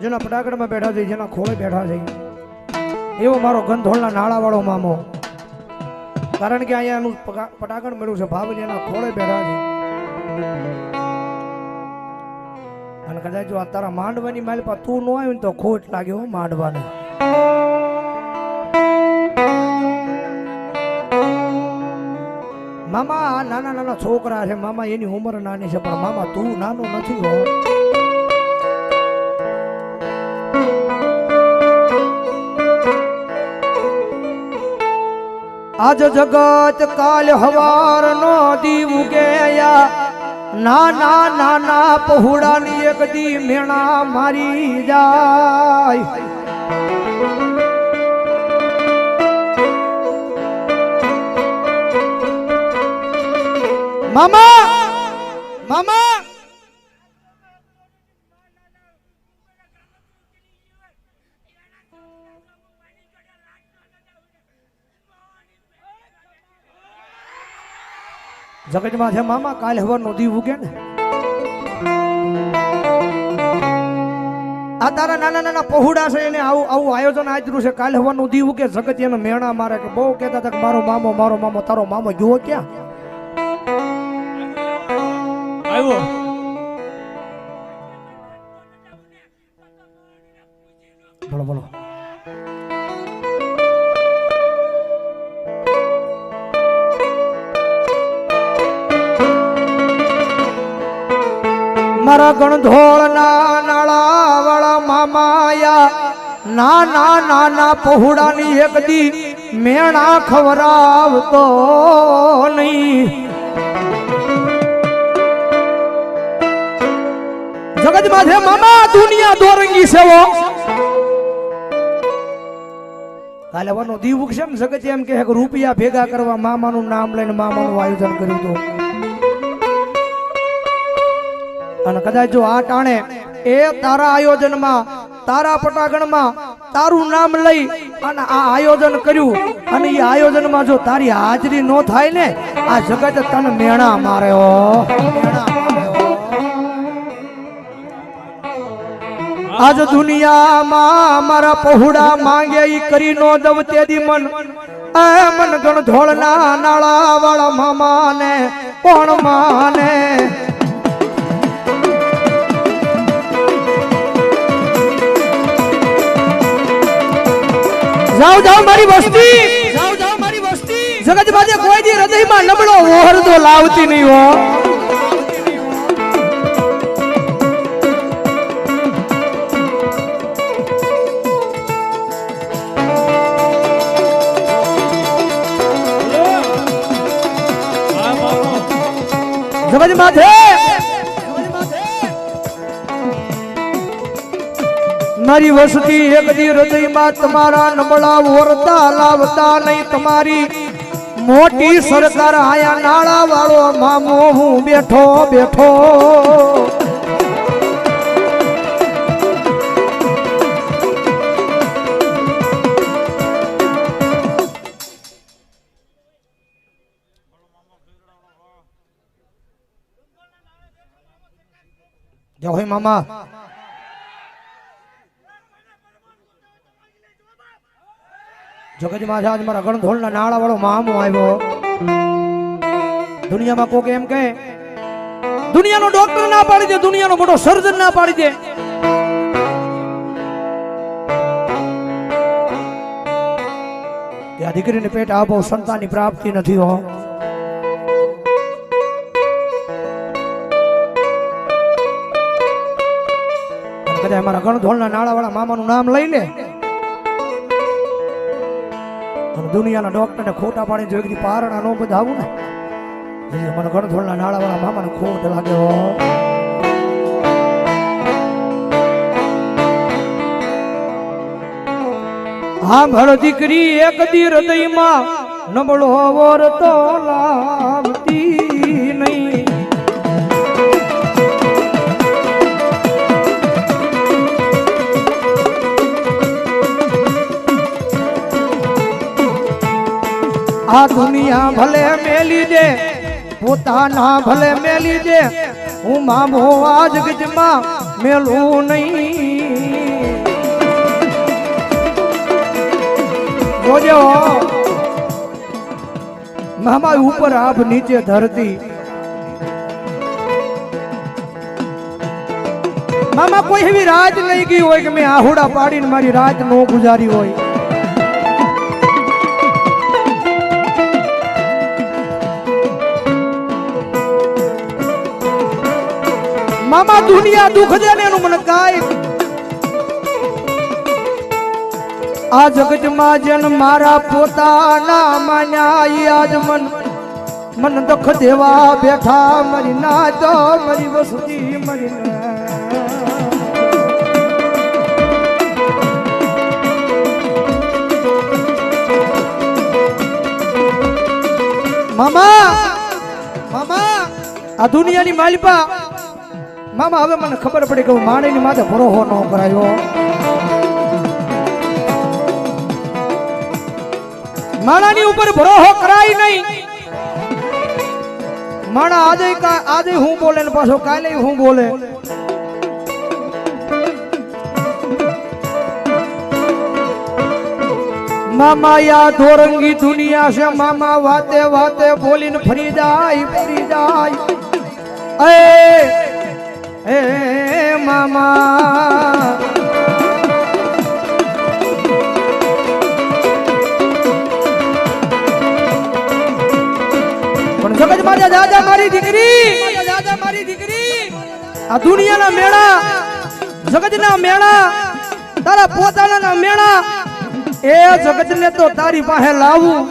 જેના પટાકડમાં બેઠા છે, જેના ખોળે બેઠા છે. એવો મારો ગંધોળના નાળાવાળો મામો. કારણ કે અહીંયા એનું પટાકડ મળ્યું છે, ભાવ એના ખોળે બેઠા છે. અને કદાચ જો આ તારા માંડવાની માલ પર તું ન ને તો ખોટ લાગ્યો માંડવાને. મામા નાના નાના છોકરા છે. મામા, એની ઉંમર નાની છે, પણ મામા, તું નાનો નથી હો. આજ જગત કાલ હવાર નો દીવ ગયા. નાના નાના પહોળાની એક દી મેણા મારી જાય. મામા મામા જગતમાં છે મામા કાલ હવારનો દીવ ઉગે ને આ તારા નાના નાના પહોડા છે એને આવું આવું આયોજન આજરું છે. કાલે હવાનું દીવ ઉગે જગત એને મેણા મારે કે બહુ કહેતા હતા કે મારો મામો મારો મામો તારો મામો જુઓ ક્યાં? આવ્યો. બોલો બોલો. મારા ગણધોળના નાળા વાળા મામાયા નાના નાના પહોળાની એક દી મેણા ખવરાવતો નહીં. જગત માથે મામા, દુનિયા દોરંગી સેવો કાલે વાનો દીવ ને જગત એમ કે રૂપિયા ભેગા કરવા મામાનું નામ લઈને મામાનું આયોજન કર્યું હતું. અને કદાચ જો આ ટાણે એ તારા આયોજનમાં, તારા પટાગણમાં, તારું નામ લઈ અને આ આયોજન કર્યું, અને એ આયોજનમાં જો તારી હાજરી ન થાય ને, આ જગત તને મેણા મારે. આજ દુનિયામાં મારા પહોડા માંગે ઈ કરી નો દવ તેદી મન એ મન ગણ ધોળના નાળા વાળા મામાને, કોણ માને જાઓ જાઓ મારી વસ્તી. જાઓ જાઓ મારી વસ્તી. જગત બાજે કોઈ દી હૃદયમાં નબળો ઓહર તો લાવતી નહીં હો. સમજ મામો જગત મારી વસતી એક દી હૃદયમાં તમારા નબળા ઓરતા લાવતા નહીં. તમારી મોટી સરકાર આયા નાળા વાળો મામો, હું બેઠો બેઠો. મામા. જગતમાં આજ મારા ગણધોળના નાળા વાળો મામો આવ્યો. દુનિયામાં કોક એમ કહે, દુનિયાનો ડોક્ટર ના પાડી દે, દુનિયાનો મોટો સર્જન ના પાડી દે. આ દીકરીને પેટ આપો, સંતાનની પ્રાપ્તિ નથી હો. કદાચ અમારા ગણધોળના નાળાવાળા મામાનું નામ લઈ લે. અને દુનિયાના ડોક્ટરને ખોટા પાડી જો એકદી પારણા નો બધાવું ને. એટલે મને ગણધોળના નાળા વાળા મામાને ખોટ લાગ્યો હો. ભળ દીકરી એક દી હૃદયમાં નબળો વર આ દુનિયા ભલે મેલી દે પોતાના ભલે મેલી દે હું મામો આજ ગજમાં મેલું નહીં જોજો મામા ઉપર આભ નીચે ધરતી મામા કોઈ એવી રાત નહીં ગઈ હોય કે મેં આહુડા પાડીને મારી રાત નો ગુજારી હોય દુનિયા દુઃખ દે ને એનું મને કાય આ જગતમાં જન મારા પોતાના માન્યા આજ મન મન દુઃખ દેવા બેઠા મરી ના તો મરી વસતી મરી મામા મામા, આ દુનિયાની માલિપા મામા, હવે મને ખબર પડી કે હું માણીની માથે ભરોહો ન કરાયો. માણાની ઉપર ભરોહો કરાય નહીં. માણા આજે આજે હું બોલે ને પાછો કાલે હું બોલે. મામા, યા ધોરંગી દુનિયા છે. મામા, વાતે વાતે બોલીને ફરી જાય ફરી જાય. એ એ મામા. પણ જગત મારા મારી દીકરી? દીકરી આ દુનિયાના મેળા, જગતના મેળા, તારા પોતાના મેળા, એ જગતને તો તારી પાસે લાવું.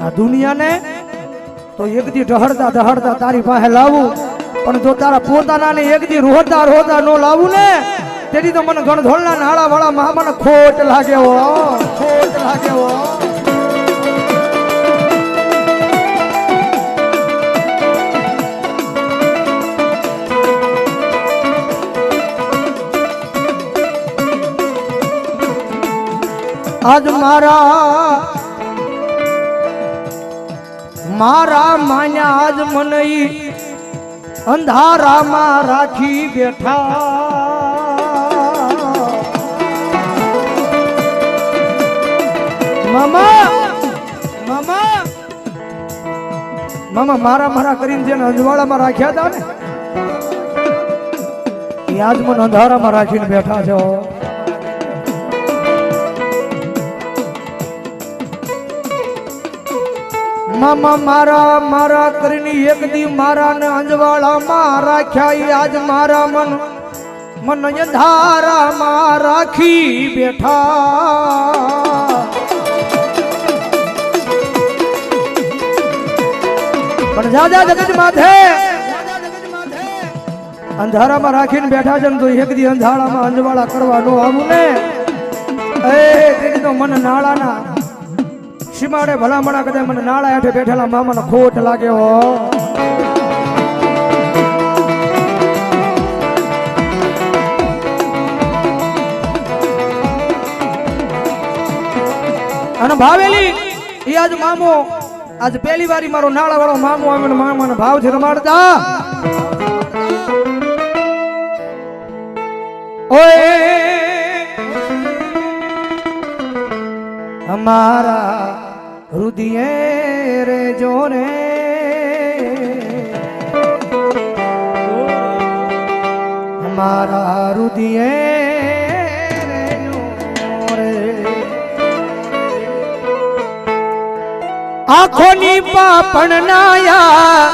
આ દુનિયાને તો એક દી ઢહડતા ઢહડતા તારી પાસે લાવું. પણ જો તારા પોતાના ને એક દી રોતા રોતા નો લાવું ને, તેથી તો મને ગણધોળના નાળા વાળા માં મને ખોટ લાગે હો. ખોટ લાગે હો. આજ મારા મારા માન્યા આજ મને અંધારામાં રાખી બેઠા. મામા મામા મામા, મારા મારા કરીને જેને અંજવાળામાં રાખ્યા હતા ને, એ આજ મને અંધારામાં રાખીને બેઠા છો. મામા મારા મારા કરીને એક દી મારા ને અંજવાળામાં રાખ્યા આજ મારા મન મન અંધારામાં રાખી બેઠા. પણ જાજા જગત માથે અંધારામાં રાખીને બેઠા છે ને તો એક દી અંધારામાં અંજવાળા કરવા નો આવું ને. એ મને નાળાના. સીમાડે ભલામણા કદે મને નાળા હેઠે બેઠેલા મામાનો ખોટ લાગે હો. અને ભાવેલી એ આજ મામો, આજ પહેલી વારી મારો નાળા વાળો મામો આવે ને મામાનો ભાવ છે રમાડતા. ઓય, અમારા હૃદય રે જોરે મારા હૃદય રે જોરે આંખોની પાપણ નાયા.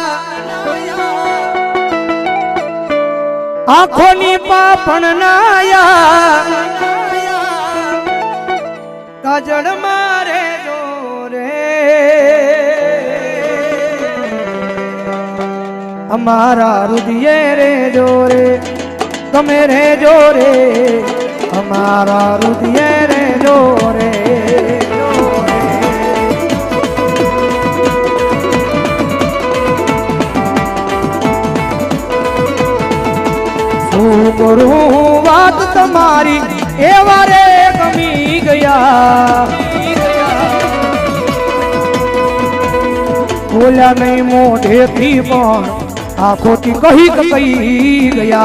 આંખોની પાપણ નાયા. કાજળ મારે જોરે અમારા હૃદય રે જોરે તમે રે જોરે અમારા હૃદય રે જોરે જોરે. શું કરું વાત તમારી એવા રે ગમી ગયા बोलया नहीं मोढ़े थी पर आँखों की कही कही गया।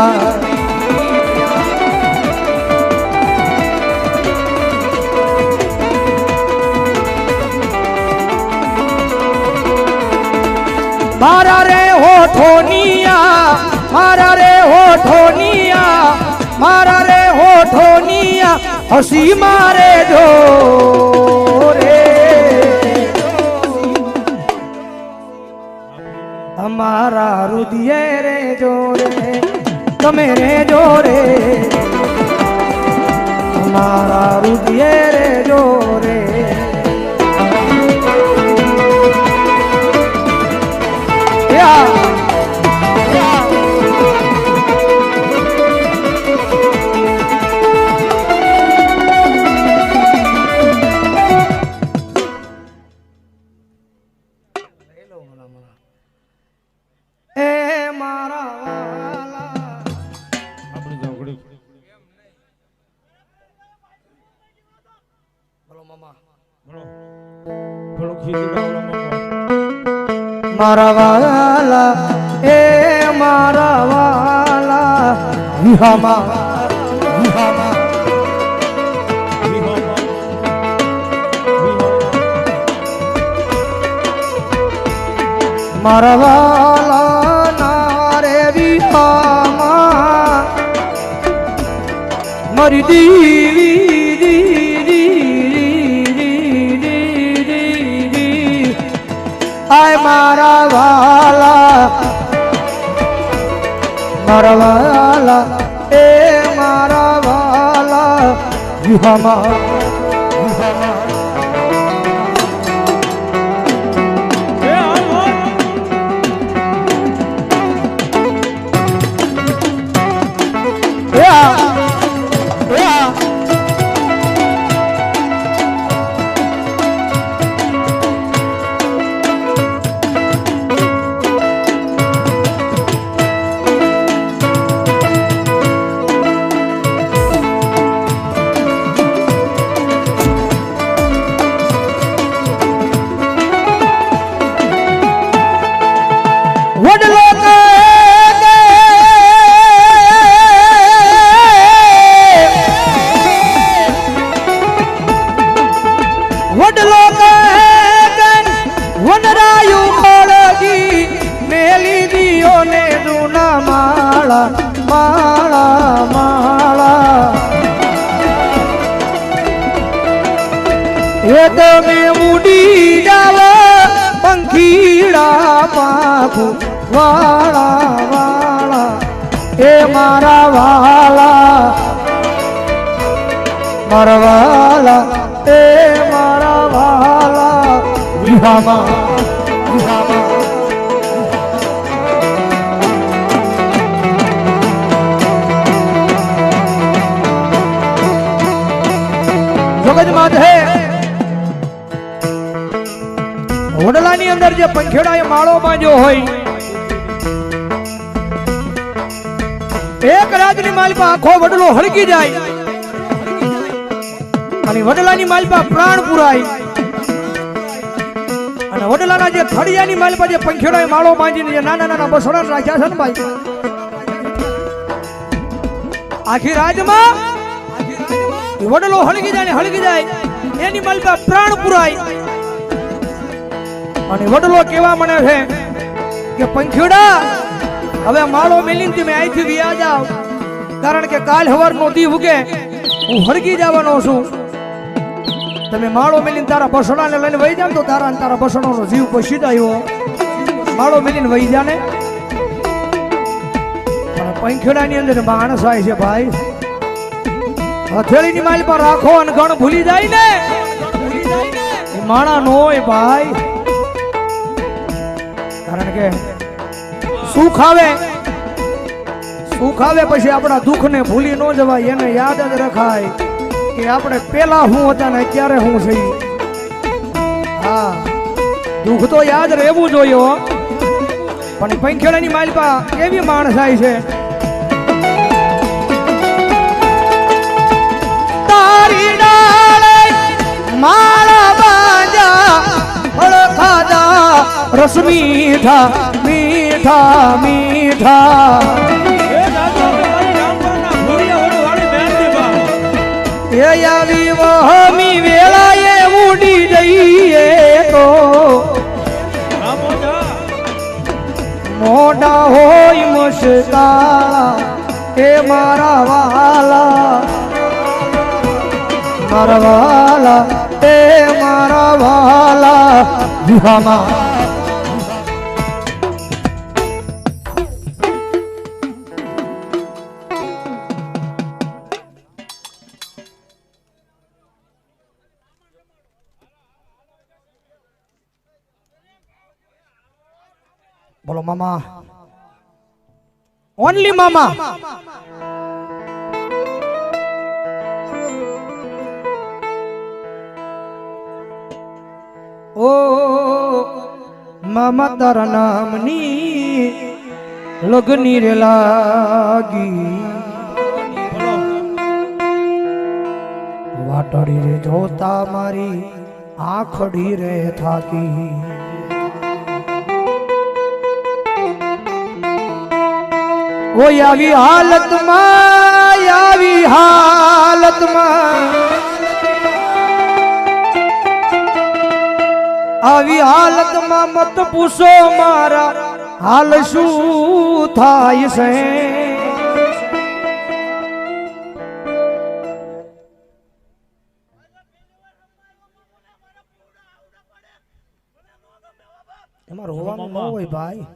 मारा रे हो ठोनिया मारा रे हो ठोनिया मारा रे हो ठोनिया हसी मारे जो रे। અમારા રુદિયે રે જોરે તમે રે જોરે અમારા રુદિયે રે જોરે યા મામા. આય મારા વાલા. મારા વાલા એ મારા વાલા. વિહામા પાખું વાળા વાળા એ મારા વાલા. મારા વાલા એ મારા વિહામા વિહામા હોડલાની અંદર જે પંખેડાએ માળો બાંધ્યો હોય, એક રાતની માલપા આખો વડલો હળગી જાય અને વડલાની માલપા પ્રાણ પુરાય. અને વડલાના જે થળિયાની માલપા જે પંખેડાએ માળો બાંધીને જે નાના નાના બસોડા રાખ્યા છે ને ભાઈ, આખી રાજમાં વડલો હળગી જાય હળગી જાય, એની માલપા પ્રાણ પુરાય. અને વડલો કેવા મને છે કે પંખીડા, હવે માળો મેલીને તમે અહીંથી વ્યા જાવ કારણ કે કાલ હવારનો દી ઉગે, હું હળગી જવાનો છું. તમે માળો મેલીને તારા બસડાને લઈને વહી જાવ તો તારા તારા બસડાનો જીવ પછી આવ્યો. માળો મેલીને વહી જાને. પણ પંખીડાની અંદર માણસ આવે છે ભાઈ. હથેળીની માલ પર રાખો અને ગણ ભૂલી જાય ને. માણા નો હોય ભાઈ. કારણ કે સુખ આવે. સુખ આવે પછી આપણા દુઃખને ભૂલી ન જવાય, એને યાદ જ રખાય કે આપણે પેલા હું હતા ને અત્યારે હું થઈ હા, દુઃખ તો યાદ રહેવું જોઈએ પણ પંખેડાની માલપા કેવી માણસ થાય છે? તારી ડાળે માળા ખાધા રસ મીઠા મીઠા મીઠા એ દાદા હવે મારી રામબાના ઘોડિયા વાળી મહેરથી બા. એ આવી વહમી વેળાએ ઉડી જઈએ તો રામો જા. કાળા એ મારા વાલા મારા વાલા એ મારા વાલા વિહામાં બોલો મામા ઓનલી મામા ઓ મામા તારા નામની લગની રે લાગી વાટડી રે જોતા મારી આખડી રે થાકી ઓય આવી હાલતમાં આવી હાલતમાં. આવી હાલતમાં મત પૂછો મારા હાલ શું થાય છે? એમાં રોવાનું ન હોય ભાઈ.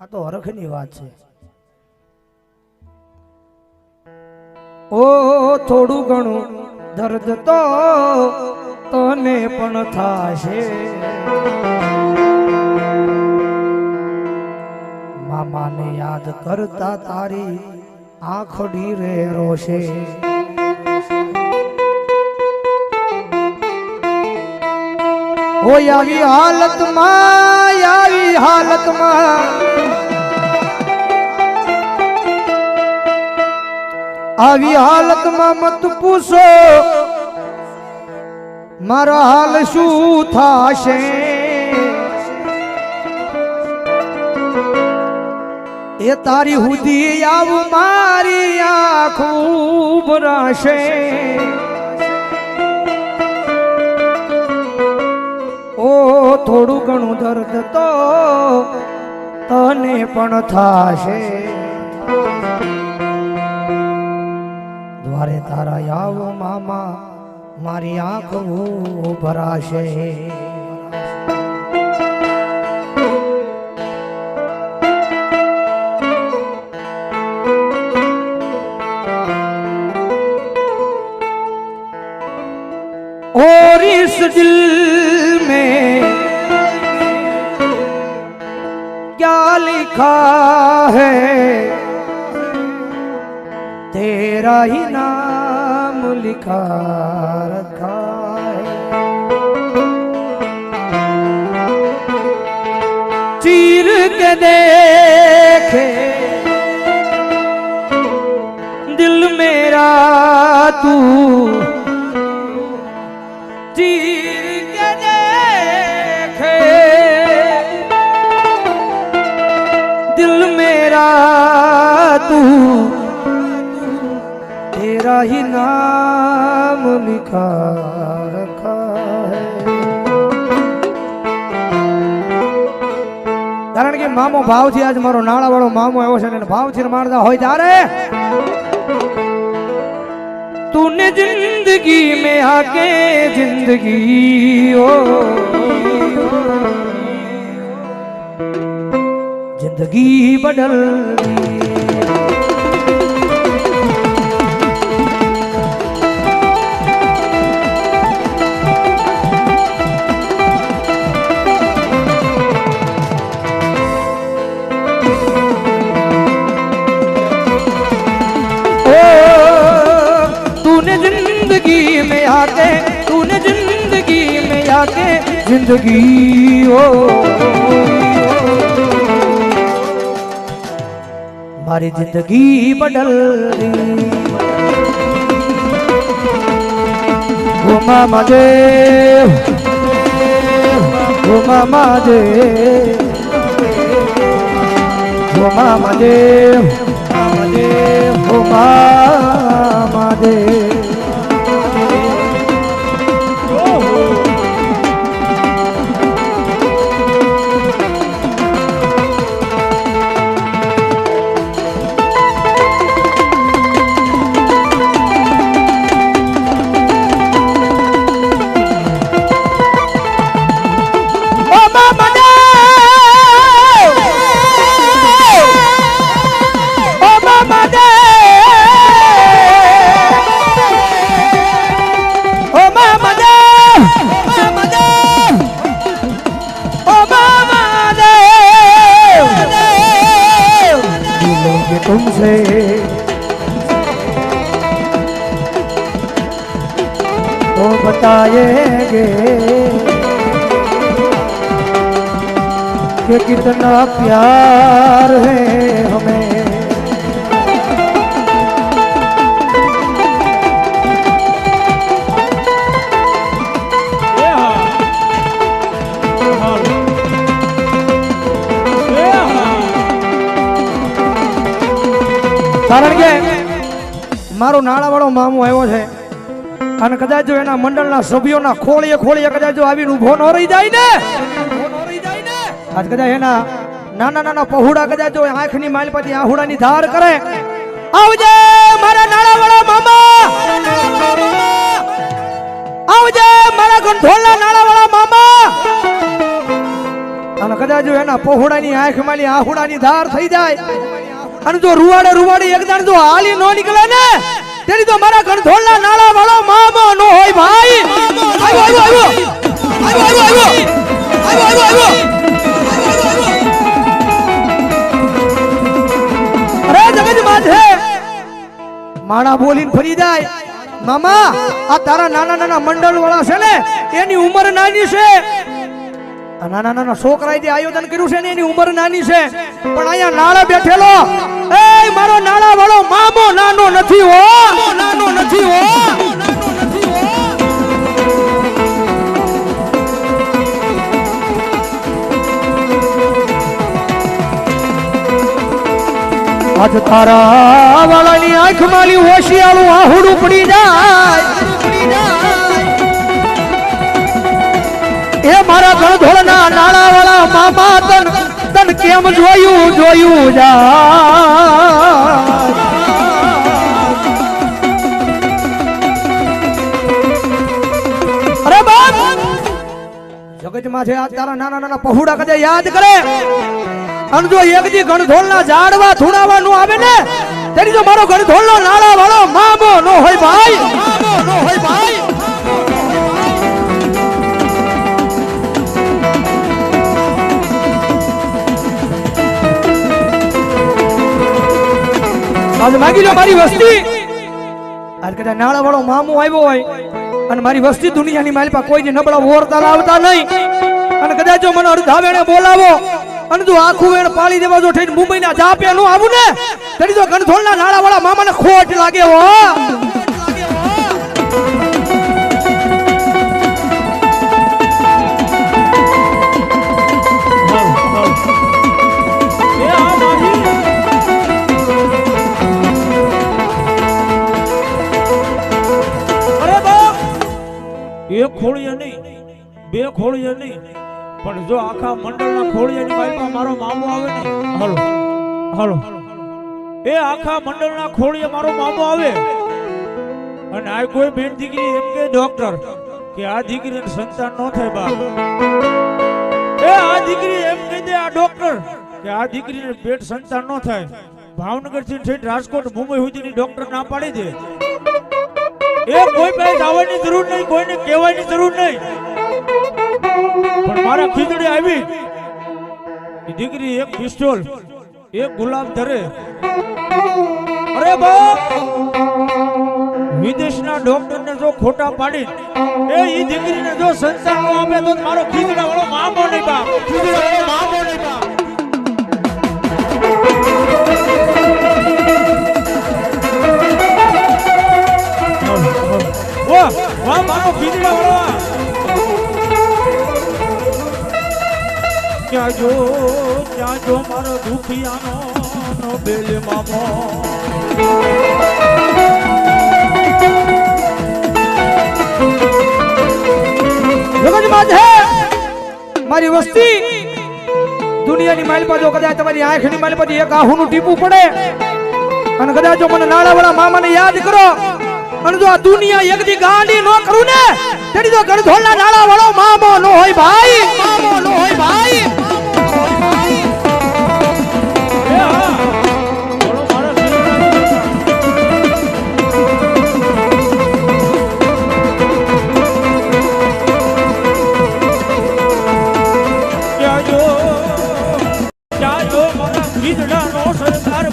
આ તો હરખની વાત છે. ઓ થોડું ઘણું દર્દ તો તને પણ થાશે. મામાને યાદ કરતા તારી આંખડી રે રોશે. ઓ આવી હાલતમાં આવી હાલતમાં. આવી હાલતમાં મત પૂછો. મારો હાલ શું થાશે? એ તારી હુધી આવું મારી આખું ભરાશે ઓ, થોડું ઘણું દર્દ તો તને પણ થાશે. મારે તારા આવ મામા મારી આંખ ભરાશે. ઓરી સજલ नाम लिखा रखा है चीर के देखे दिल मेरा तू चीर के देखे दिल मेरा तू तेरा ही नाम लिखा रखा है કારણ કે મામો ભાવથી આજ મારો નાળા વાળો મામો આવ્યો છે ને ભાવથી મારતા હોય ત્યારે तूने जिंदगी में आके जिंदगी ओ जिंदगी बदल दी में आके जिंदगी ओ મારી જિંદગી બદલ ઓ મામા દેવ ઓ મામા દેવ ઓ મામા દેવ મામા बताएंगे कि कितना प्यार है हमें એ હા હાલો. એ હા કારણ કે મારો નાણાવાળો મામો આવ્યો છે અને કદાચ જો એના મંડળના સભ્યોના ખોળીએ ખોળીએ કદાચ જો આવીને ઊભો ન રહી જાય ને? આજ કદાચ એના નાના નાના પહોળા કદાચ જો આંખની માલ પછી આહુડાની ધાર કરે. આવજે મારા નાળાવાળા મામા! આવજે મારા ગંઠોળના નાળાવાળા મામા! અને કદાચ જો એના પહોળાની આંખ માલી આહુડાની ધાર થઈ જાય. અને જો રૂવાડે રૂવાડે એકદમ જો હાલી નો નીકળે ને? તેની તો મારા ગણધોળના નાળા વાળો મામો નો હોય ભાઈ. આવ્યો આવ્યો આવ્યો. આવ્યો આવ્યો આવ્યો. આવ્યો અરે જગત માથે. માણા બોલીને ફરી જાય. મામા, આ તારા નાના નાના મંડળ વાળા છે ને, એની ઉંમર નાની છે. નાના નાના છોકરાએ જે આયોજન કર્યું છે ને, એની ઉંમર નાની છે. પણ અહીંયા નાળા બેઠેલો. એ મારો નાળા વાળો મામો નાનો નથી હો. નાનો નથી હો. આજ તારા વાળાની આંખ માલી હોશિયાળું આહુડું પડી જાય. એ મારા ગણધોળના નાણા વાળા મામા તન કેમ જોયું જોયું જા. છે આ નાના નાના પહુડા કદાચ યાદ કરે. અને જો એક દી ગણધોળના ઝાડવા થુણાવા આવે ને, તેની જો મારો ગણધોળનો નાળા વાળો મામો નો ભાઈ મામો નો હોય ભાઈ. આજ માગી લો મારી વસ્તી. આજ કદાચ નાળા વાળો મામો આવ્યો હોય અને મારી વસ્તી દુનિયાની મારી પાસે કોઈ નબળા વોરતા લાવતા નહીં. અને કદાચ જો મને અડધા વેણે બોલાવો અને જો આખું વેણ પાળી દેવા જો થઈને મુંબઈના જાપે નું આવું ને, તરી તો ગણધોળના નાળા વાળા મામાને ખોટ લાગે હો. ખોળીએ નહીં. બે ખોળીએ નહીં. પણ જો આખા મંડળના ખોળિયાની વાઈફા મારો મામો આવે ને, હલો હલો. એ આખા મંડળના ખોળીએ મારો મામો આવે. અને આ કોઈ બેન દીકરી એમ કે ડોક્ટર કે આ દીકરીને સંતાન ન થાય બા એ આ દીકરી એમ કહી દે આ ડોક્ટર કે આ દીકરીને પેટ સંતાન ન થાય. ભાવનગરથી રાજકોટ મુંબઈ સુધીની ડોક્ટર ના પાડી દે. એ કોઈ પાસે જવાની જરૂર નહીં, કોઈને કહેવાની જરૂર નહીં. પણ મારા ખીચડી આવી. દીકરી એક પિસ્તોલ, એક ગુલાબ ધરે. અરે બાપ! વિદેશના ડોક્ટરને જો ખોટા પાડી, એ ઈ દીકરીને જો સંસાર નો આપે તો મારો ખીચડા વાળો મામો નહીં બાપ. ખીચડા વાળો મામો નહીં બાપ. વાહ, મારો ખીચડા વાળો ક્યાં જો ક્યાં જો મારો દુખિયાનો બેલ મામો મારી વસ્તી. દુનિયાની માઇલ પર જો કદાચ તમારી આંખની માઇલ પર એક આહુનું ટીપું પડે. અને કદાચ જો મને નાળાવાળા મામાને યાદ કરો અને જો આ દુનિયા એકદી ગાડી નો કરું ને તેડી તો ગણધોળના નાળા વાળો મામો નો હોય ભાઈ. મામો નો હોય ભાઈ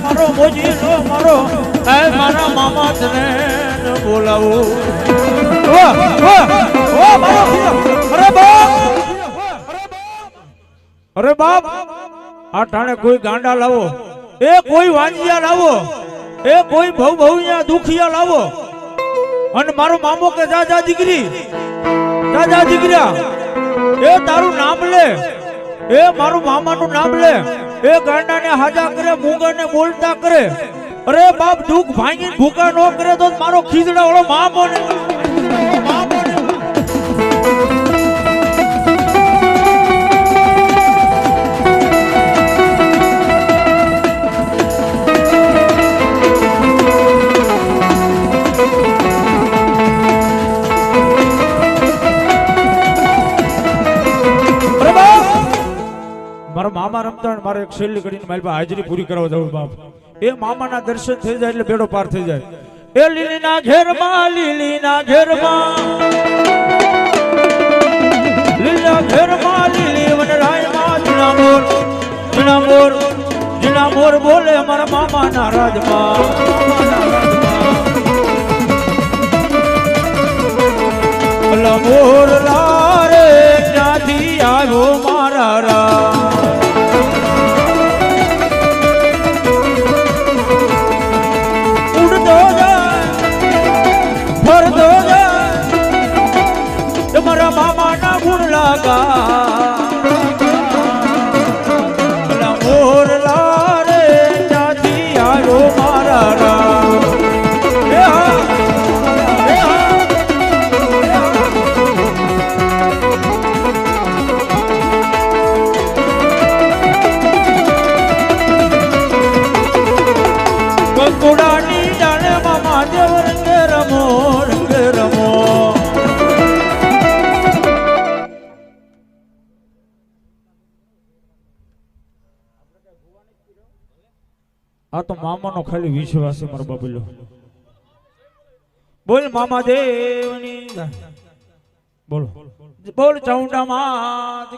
મારો મોજી મારો. મારા મામા જ રે બોલાવો. અરે બાપ, આ ટાણે કોઈ ગાંડા લાવો. એ કોઈ વાંજિયા લાવો. એ કોઈ ભવ ભવિયા દુખિયા લાવો. અને મારો મામો કે, જા જા, દીકરી. જા જા, દીકરા. એ તારું નામ લે. એ મારું મામાનું નામ લે. એ ગાંડાને હાજા કરે, મૂંગાને બોલતા કરે. અરે બાપ, દુઃખ ભાંગી ભૂકા નો કરે તો મારો ખીજડા વાળો મામો ને! મારા મામા રમતા મારે એક છેલ્લી કરીને મારી પાસે હાજરી પૂરી કરવા જવું બાપ એ મામાના દર્શન થઈ જાય એટલે બેડો પાર થઈ જાય. એ લીલીના ઘેરમાં લીલીના ઘેરમાં. લીલા ઘેરમાં, લીલી વનરાયમાં ઝીણા મોર ઝીણા મોર ઝીણા મોર બોલે મારા મામાના રાજમાં. મોર લારે આ તો મામાનો ખાલી વિશ્વાસ છે, મારો બાબુલો બોલ મામા દેવની. બોલો. બોલ ચાઉંડા માત